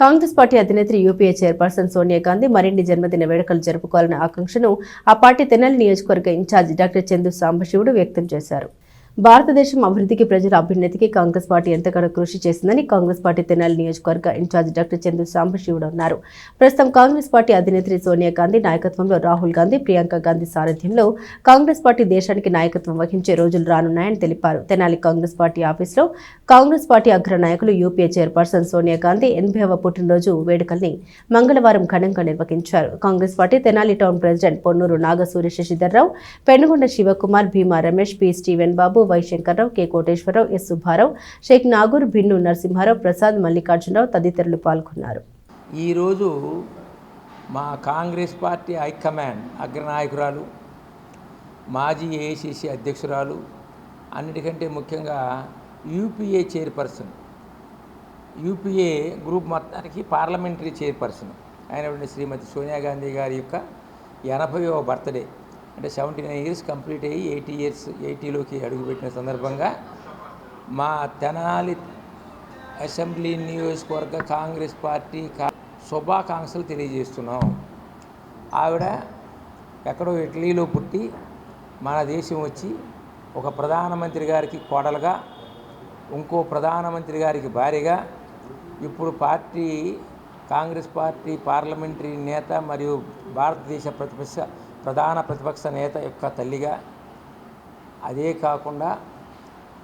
Congress party అధినేత్రి UPA chairperson Sonia Gandhi మరిన్ని జన్మదిన వేడుకలు జరుపుకోవాలనే ఆకాంక్షను ఆ పార్టీ తెనాలి నియోజకవర్గ ఇన్ఛార్జ్ డాక్టర్ చందు సాంబశివుడు వ్యక్తం చేశారు. భారతదేశం అభివృద్ధికి ప్రజల అభ్యున్నతికి కాంగ్రెస్ పార్టీ ఎంతగానో కృషి చేసిందని కాంగ్రెస్ పార్టీ తెనాలి నియోజకవర్గ ఇన్ఛార్జ్ డాక్టర్ చంద్ర సాంబశివుడు అన్నారు. ప్రస్తుతం కాంగ్రెస్ పార్టీ అధినేత్రి సోనియా గాంధీ నాయకత్వంలో రాహుల్ గాంధీ ప్రియాంక గాంధీ సారథ్యంలో కాంగ్రెస్ పార్టీ దేశానికి నాయకత్వం వహించే రోజులు రానున్నాయని తెలిపారు. తెనాలి కాంగ్రెస్ పార్టీ ఆఫీసులో కాంగ్రెస్ పార్టీ అగ్ర నాయకులు యూపీఏ చైర్పర్సన్ సోనియా గాంధీ ఎనభైవ పుట్టినరోజు వేడుకల్ని మంగళవారం ఘనంగా నిర్వహించారు. Congress party Tenali town president Ponnuru Nagasuri Sasidharrao Penugonda Sivakumar Bhima Ramesh P Steven Babu Y Shankarrao K Koteswararao S Subbarao Sheikh Nagur Bhinnu Narasimharao Prasad Mallikarjunarao తదితరులు పాల్గొన్నారు. ఈరోజు మా కాంగ్రెస్ పార్టీ హైకమాండ్ అగ్రనాయకురాలు మాజీ ఏఐసిసి అధ్యక్షురాలు అన్నిటికంటే ముఖ్యంగా యూపీఏ చైర్పర్సన్ యూపీఏ గ్రూప్ మొత్తానికి parliamentary chairperson. అయినటువంటి శ్రీమతి సోనియా గాంధీ గారి యొక్క ఎనభైవ బర్త్డే. అంటే సెవెంటీ నైన్ ఇయర్స్ కంప్లీట్ అయ్యి ఎయిటీ ఇయర్స్ ఎయిటీలోకి అడుగుపెట్టిన సందర్భంగా మా తెనాలి అసెంబ్లీ నియోజకవర్గ కాంగ్రెస్ పార్టీ కా- శుభాకాంక్షలు తెలియజేస్తున్నాం. ఆవిడ ఎక్కడో ఇటలీలో పుట్టి మన దేశం వచ్చి ఒక ప్రధానమంత్రి గారికి కోడలుగా ఇంకో ప్రధానమంత్రి గారికి భార్యగా ఇప్పుడు పార్టీ కాంగ్రెస్ పార్టీ పార్లమెంటరీ నేత మరియు భారతదేశ ప్రతిపక్ష ప్రధాన ప్రతిపక్ష నేత యొక్క తల్లిగా అదే కాకుండా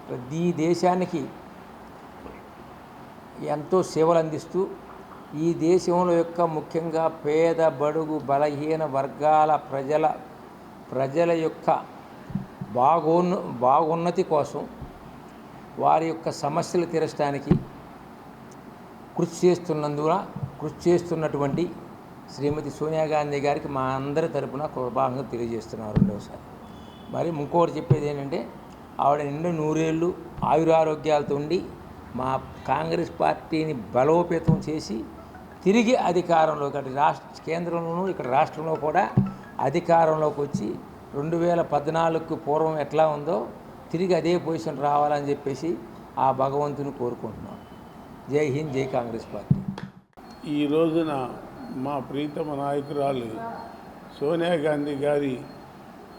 ప్రతి దేశానికి ఎంతో సేవలు అందిస్తూ ఈ దేశంలో యొక్క ముఖ్యంగా పేద బడుగు బలహీన వర్గాల ప్రజల ప్రజల యొక్క బాగోన్ బాగున్నతి కోసం వారి యొక్క సమస్యలు తీర్చడానికి కృషి చేస్తున్నందున కృషి చేస్తున్నటువంటి శ్రీమతి సోనియా గాంధీ గారికి మా అందరి తరపున కృపాహంగా తెలియజేస్తున్నారు రెండవసారి మరి ఇంకోటి చెప్పేది ఏంటంటే ఆవిడ నిండు నూరేళ్ళు ఆయురారోగ్యాలతో ఉండి మా కాంగ్రెస్ పార్టీని బలోపేతం చేసి తిరిగి అధికారంలోకి అటు రాష్ట్ర కేంద్రంలోనూ ఇక్కడ రాష్ట్రంలో కూడా అధికారంలోకి వచ్చి రెండు వేల పద్నాలుగుకు పూర్వం ఎట్లా ఉందో తిరిగి అదే పొజిషన్ రావాలని చెప్పేసి ఆ భగవంతుని కోరుకుంటున్నాం. జై హింద్ జై కాంగ్రెస్ పార్టీ. ఈ రోజున మా ప్రీతమ నాయకురాలు సోనియా గాంధీ గారి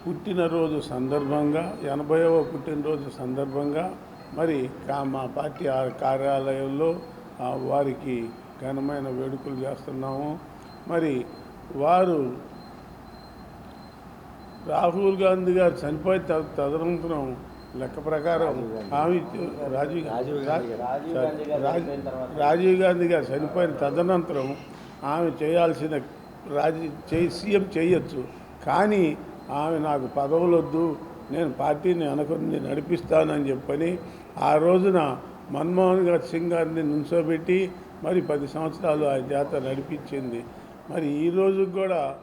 పుట్టినరోజు సందర్భంగా ఎనభైవ పుట్టినరోజు సందర్భంగా మరి కా మా పార్టీ కార్యాలయంలో వారికి ఘనమైన వేడుకలు చేస్తున్నాము. మరి వారు రాహుల్ గాంధీ గారు చనిపోయిన త- తదనంతరం లెక్క ప్రకారం రాజీవ్ రాజీవ్ రాజీవ్ గాంధీ గారు చనిపోయిన తదనంతరం ఆమె చేయాల్సిన రాజీ చేయి సీఎం చేయొచ్చు. కానీ ఆమె నాకు పదవులొద్దు నేను పార్టీని అనుకుని నడిపిస్తానని చెప్పని ఆ రోజున మన్మోహన్ సింగ్ గారిని నుంచోబెట్టి మరి పది సంవత్సరాలు ఆ జాతర నడిపించింది. మరి ఈ రోజు కూడా